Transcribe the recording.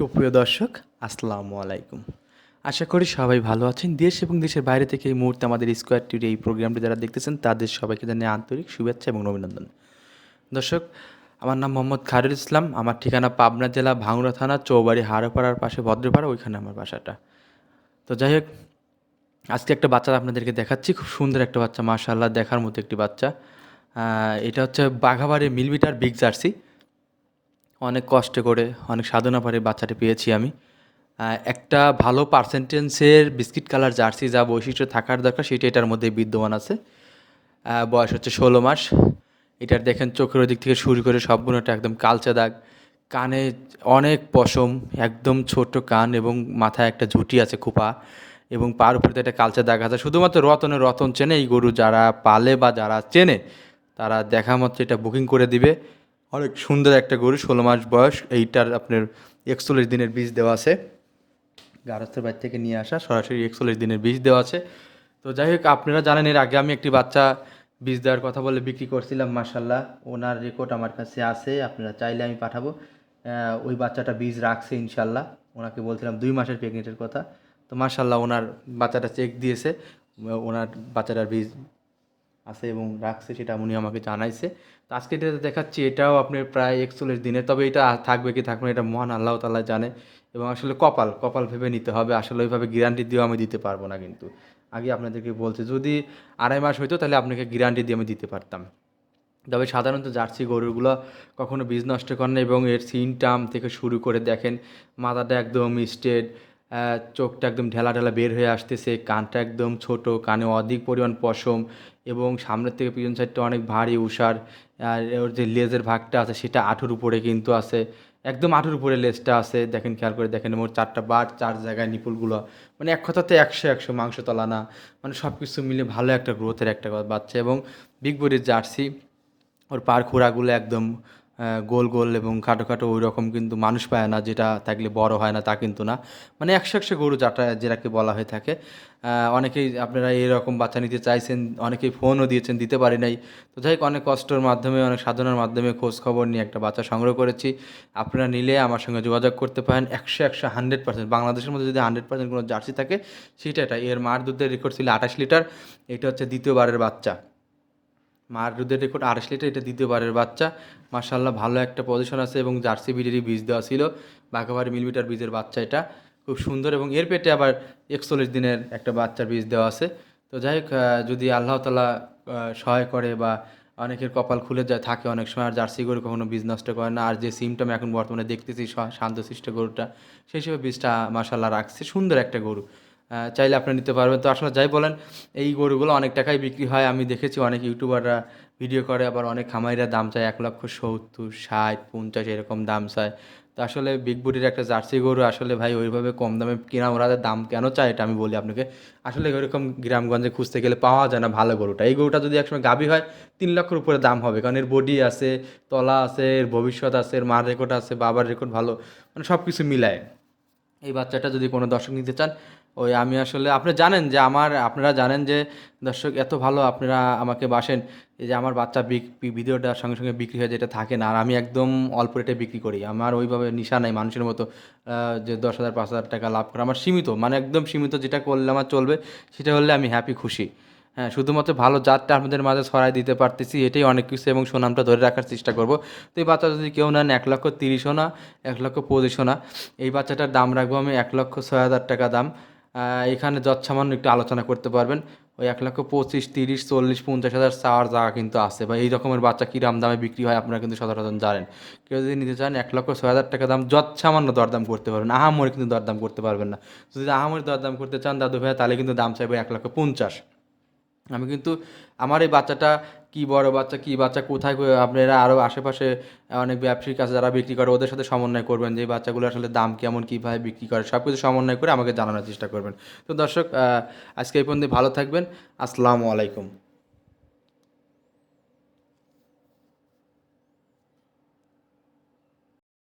সুপ্রিয় দর্শক, আসসালামু আলাইকুম। আশা করি সবাই ভালো আছেন। দেশ এবং দেশের বাইরে থেকে এই মুহূর্তে আমাদের স্কোয়ার টিভির এই প্রোগ্রামটি যারা দেখতেছেন, তাদের সবাইকে জানিয়ে আন্তরিক শুভেচ্ছা এবং অভিনন্দন। দর্শক, আমার নাম মোহাম্মদ খারুল ইসলাম। আমার ঠিকানা পাবনা জেলা ভাঙড়া থানা, চৌবাড়ি, হাড়পাড়ার পাশে ভদ্রপাড়া, ওইখানে আমার বাসাটা। তো যাই হোক, আজকে একটা বাচ্চা আপনাদেরকে দেখাচ্ছি। খুব সুন্দর একটা বাচ্চা, মাশাআল্লাহ, দেখার মতো একটি বাচ্চা। এটা হচ্ছে বাঘাবাড়ি মিলমিটার বিগ জার্সি অনেক কষ্ট করে, অনেক সাধনা পরে বাচ্চাটি পেয়েছি আমি। একটা ভালো পার্সেন্টেন্সের বিস্কিট কালার জার্সি যা বৈশিষ্ট্য থাকার দরকার, সেটা এটার মধ্যে বিদ্যমান আছে। বয়স হচ্ছে ষোলো মাস। এটার দেখেন চোখের দিক থেকে শুরু করে সবগুলোটা একদম কালচা দাগ। কানে অনেক পশম, একদম ছোট কান এবং মাথায় একটা ঝুঁটি আছে খোপা এবং পার উপরে একটা কালচা দাগ আছে। শুধুমাত্র রতনে রতন চেনে, এই গরু যারা পালে বা যারা চেনে, তারা দেখা মাত্র এটা বুকিং করে দিবে। অনেক সুন্দর একটা গরু, ষোলো মাস বয়স। এইটার আপনার একচল্লিশ দিনের বীজ দেওয়া আছে। গারস্থের বাড়ি থেকে নিয়ে আসা, সরাসরি একচল্লিশ দিনের বীজ দেওয়া আছে। তো যাই হোক, আপনারা জানেন, এর আগে আমি একটি বাচ্চা বীজ দেওয়ার কথা বলে বিক্রি করছিলাম মার্শাল্লাহ ওনার রেকর্ড আমার কাছে আছে, আপনারা চাইলে আমি পাঠাবো। ওই বাচ্চাটা বীজ রাখছে ইনশাল্লাহ ওনাকে বলছিলাম দুই মাসের প্রেগনেন্টের কথা। তো মার্শাল্লাহ ওনার বাচ্চাটা চেক দিয়েছে। ওনার বাচ্চাটার বীজ আছে এবং রাখছে সেটা উনি আমাকে জানাইছে। তো আজকে এটা দেখাচ্ছি, এটাও আপনার প্রায় একচল্লিশ দিনের, তবে এটা থাকবে কি থাকবে এটা মহান আল্লাহ তাআলা জানে এবং আসলে কপাল কপাল ভেবে নিতে হবে, আসলে ওইভাবে গ্যারান্টি দিয়েও আমি দিতে পারব না কিন্তু। আগে আপনাদেরকে বলছি, যদি আড়াই মাস হইতো তাহলে আপনাকে গ্যারান্টি দিয়ে আমি দিতে পারতাম। তবে সাধারণত জার্সি গরুগুলো কখনো বীজ নষ্ট করে না এবং এর সিনটাম থেকে শুরু করে দেখেন, মাথাটা একদম স্ট্রেট চোখটা একদম ঢেলা ঢেলা বের হয়ে আসতেছে, কানটা একদম ছোট, কানে অধিক পরিমাণ পশম এবং সামনের থেকে পিছন সাইডটা অনেক ভারী উষার আর ওর যে লেজের ভাগটা আছে সেটা আঠুর উপরে কিন্তু আছে, একদম আঠুর উপরে লেজটা আছে, দেখেন খেয়াল করে দেখেন ওর চারটা বার চার জায়গায় নিপুলগুলো মানে এক কথাতে একশো একশো মাংস তলা না মানে সব কিছু মিলে ভালো একটা গ্রোথের একটা বাচ্চা এবং বিগ বডির জার্সি ওর পার খোরাগুলো একদম গোল গোল এবং খাটো খাটো ওই রকম কিন্তু মানুষ পায় না, যেটা থাকলে বড় হয় না তা কিন্তু না। মানে একশো একশো গরু যাটা যেটাকে বলা হয়ে থাকে। অনেকেই আপনারা এরকম বাচ্চা নিতে চাইছেন, অনেকেই ফোনও দিয়েছেন, দিতে পারি নাই। তো যাই হোক, অনেক কষ্টের মাধ্যমে, অনেক সাধনার মাধ্যমে খোঁজ খবর নিয়ে একটা বাচ্চা সংগ্রহ করেছি। আপনারা নিলে আমার সঙ্গে যোগাযোগ করতে পারেন। একশো একশো হান্ড্রেড পার্সেন্ট বাংলাদেশের মধ্যে যদি হান্ড্রেড পার্সেন্ট কোনো জার্সি থাকে, সেটা এটা। এর মার দুধের রেকর্ড ছিল আঠাশ লিটার। এটা হচ্ছে দ্বিতীয়বারের বাচ্চা। মার রেকর্ড আড়াইশ লিটার এটা দ্বিতীয়বারের বাচ্চা। মার্শাল্লাহ ভালো একটা পজিশন আছে এবং জার্সি বিডেরই বীজ দেওয়া ছিল। বাঘাবাড়ি মিলিমিটার বীজের বাচ্চা এটা। খুব সুন্দর এবং এর পেটে আবার একচল্লিশ দিনের একটা বাচ্চার বীজ দেওয়া আছে। তো যাই হোক যদি আল্লাহ তালা সহায় করে বা অনেকের কপাল খুলে যায়, থাকে অনেক সময়, আর জার্সি গরু কখনো বীজ নষ্ট করে না। আর যে সিমটা আমি এখন বর্তমানে দেখতেছি শান্তশিষ্ট গরুটা, সেই হিসেবে বীজটা মার্শাল্লাহ রাখছে। সুন্দর একটা গরু। চাইলে আপনি নিতে পারবেন। তো আসলে যাই বলেন, এই গরুগুলো অনেক টাকায় বিক্রি হয়। আমি দেখেছি অনেক ইউটিউবাররা ভিডিও করে, আবার অনেক খামারিরা দাম চায় এক লক্ষ সত্তর, ষাট, পঞ্চাশ এরকম দাম চায়। তো আসলে বিগ বুটির একটা জার্সি গরু আসলে ভাই ওইভাবে কম দামে কেনা ওরা দাম কেন চায়, এটা আমি বলি আপনাকে। আসলে ওইরকম গ্রামগঞ্জে খুঁজতে গেলে পাওয়া যায় না ভালো গরুটা। এই গরুটা যদি একসময় গাভী হয়, তিন লক্ষের উপরে দাম হবে। কারণ এর বডি আছে, তলা আছে, এর ভবিষ্যৎ আছে, এর মার রেকর্ড আছে, বাবার রেকর্ড ভালো মানে সব কিছু মিলায়। এই বাচ্চাটা যদি কোনো দর্শক নিতে চান ওই আমি আসলে, আপনি জানেন যে আমার, আপনারা জানেন যে, দর্শক এত ভালো আপনারা আমাকে বাসেন, এই যে আমার বাচ্চা বিক- বি- ভিডিওটা সঙ্গে সঙ্গে বিক্রি হয়ে যেটা থাকে না, আর আমি একদম অল্প রেটে বিক্রি করি। আমার ওইভাবে নিশা নাই মানুষের মতো যে দশ হাজার, পাঁচ হাজার টাকা লাভ করা। আমার সীমিত মানে একদম সীমিত যেটা করলে আমার চলবে, সেটা হলে আমি হ্যাপি খুশি। হ্যাঁ শুধুমাত্র ভালো জাতটা আপনাদের মাঝে ছড়াই দিতে পারতেছি, এটাই অনেক কিছু এবং সুনামটা ধরে রাখার চেষ্টা করব। তো এই বাচ্চা যদি কেউ নেন এক লক্ষ তিরিশও না, এক লক্ষ পঁচিশও না, এই বাচ্চাটার দাম রাখব আমি এক লক্ষ ছয় হাজার টাকা দাম। এখানে যৎসামান্য একটু আলোচনা করতে পারবেন। ওই এক লক্ষ পঁচিশ, তিরিশ, চল্লিশ, পঞ্চাশ হাজার চাওয়ার জায়গা কিন্তু আছে। বা এই রকমের বাচ্চা কীরাম দামে বিক্রি হয় আপনারা কিন্তু সচরাচর জানেন। কেউ যদি নিতে চান, এক লক্ষ ছয় হাজার টাকা দাম যৎসামান্য দরদাম করতে পারবেন। আহামরি কিন্তু দরদাম করতে পারবেন না। যদি আহামরি দরদাম করতে চান দাদু ভাইয়া, তাহলে কিন্তু দাম চাইবে এক লক্ষ পঞ্চাশ। আমি কিন্তু আমার এই বাচ্চাটা কি বড় বাচ্চা, কি বাচ্চা, কোথায় আপনারা আরও আশেপাশে অনেক ব্যবসায়ীর কাছে যারা বিক্রি করে, ওদের সাথে সমন্বয় করবেন যে বাচ্চাগুলো আসলে দাম কেমন, কীভাবে বিক্রি করে সব কিছু সমন্বয় করে আমাকে জানানোর চেষ্টা করবেন। তো দর্শক আজকে এই পর্যন্ত ভালো থাকবেন। আসসালামু আলাইকুম।